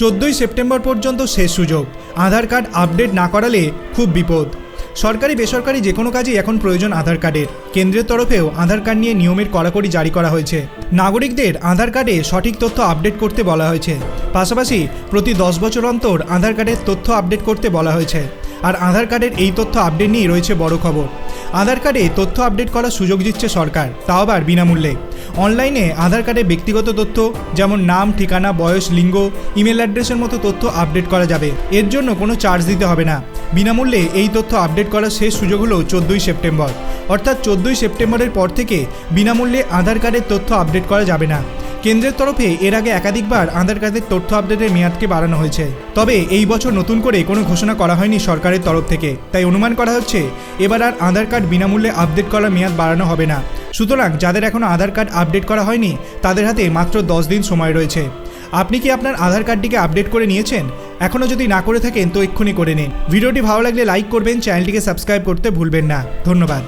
চোদ্দোই সেপ্টেম্বর পর্যন্ত শেষ সুযোগ। আধার কার্ড আপডেট না করালে খুব বিপদ। সরকারি বেসরকারি যে কোনো কাজেই এখন প্রয়োজন আধার কার্ডের। কেন্দ্রের তরফেও আধার কার্ড নিয়ে নিয়মের কড়াকড়ি জারি করা হয়েছে। নাগরিকদের আধার কার্ডে সঠিক তথ্য আপডেট করতে বলা হয়েছে। পাশাপাশি প্রতি দশ বছর অন্তর আধার কার্ডের তথ্য আপডেট করতে বলা হয়েছে। আর আধার কার্ডের এই তথ্য আপডেট নিয়েই রয়েছে বড় খবর। আধার কার্ডে তথ্য আপডেট করার সুযোগ দিচ্ছে সরকার, তাও আবার বিনামূল্যে। অনলাইনে আধার কার্ডে ব্যক্তিগত তথ্য, যেমন নাম, ঠিকানা, বয়স, লিঙ্গ, ইমেল অ্যাড্রেসের মতো তথ্য আপডেট করা যাবে। এর জন্য কোনো চার্জ দিতে হবে না। বিনামূল্যে এই তথ্য আপডেট করার শেষ সুযোগ হলো চোদ্দোই সেপ্টেম্বর। অর্থাৎ চোদ্দোই সেপ্টেম্বরের পর থেকে বিনামূল্যে আধার কার্ডের তথ্য আপডেট করা যাবে না। কেন্দ্রের তরফে এর আগে একাধিকবার আধার কার্ডের তথ্য আপডেটের মেয়াদকে বাড়ানো হয়েছে। তবে এই বছর নতুন করে কোনো ঘোষণা করা হয়নি সরকারের তরফ থেকে। তাই অনুমান করা হচ্ছে, এবার আর আধার কার্ড বিনামূল্যে আপডেট করার মেয়াদ বাড়ানো হবে না। সুতরাং যাদের এখনও আধার কার্ড আপডেট করা হয়নি, তাদের হাতে মাত্র দশ দিন সময় রয়েছে। আপনি কি আপনার আধার কার্ডটিকে আপডেট করে নিয়েছেন? এখনও যদি না করে থাকেন, তো এক্ষুনি করে নিন। ভিডিওটি ভালো লাগলে লাইক করবেন, চ্যানেলটিকে সাবস্ক্রাইব করতে ভুলবেন না। ধন্যবাদ।